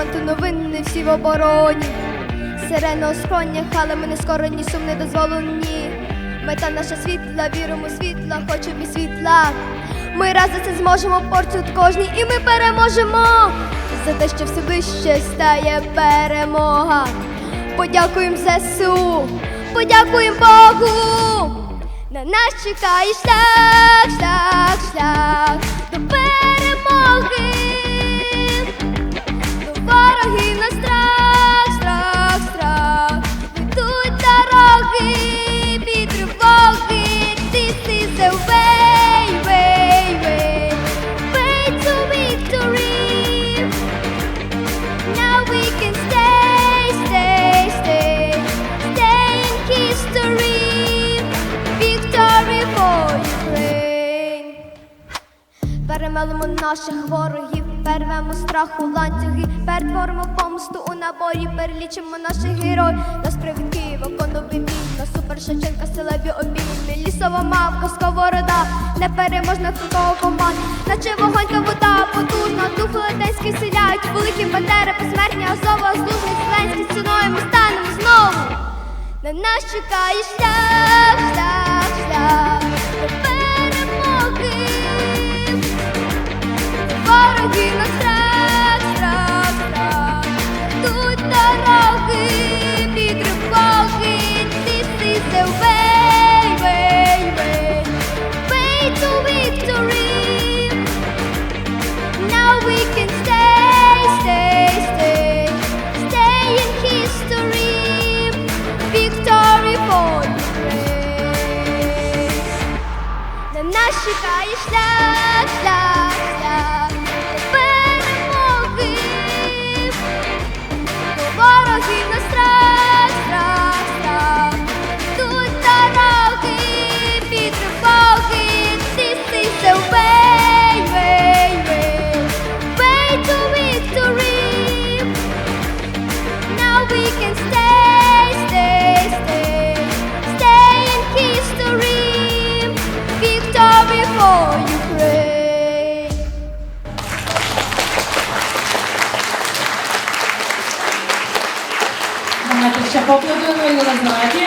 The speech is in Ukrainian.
фронту новин всі в обороні. Сирена скронях, але ми не скорені, сум не дозволені. Мета наша світла, віримо світла, хочемо і світла. Ми разом це зможемо порцію кожній, і ми переможемо. За те, що все вище стає перемога. Подякуємо ЗСУ, подякуємо Богу. На нас чекає шлях, шлях, шлях до перемоги. Перемелимо наших ворогів, перервемо страху ланцюги, перетворимо помсту у наборі, перелічимо наших героїв. Нас привід Києва, коновий мій, супер Шевченка, селеві обійми, лісова мавка, сковорода, непереможна фронтова команда, наче вогонь та вода, потужна, дух летенський сидять, великі бандери, посмертні, особа, злужний, зеленський, ціною ми станемо знову. На нас чекає шлях, нас чекає шлях, шлях, Давайте ще поаплодуємо Ілона Знаті.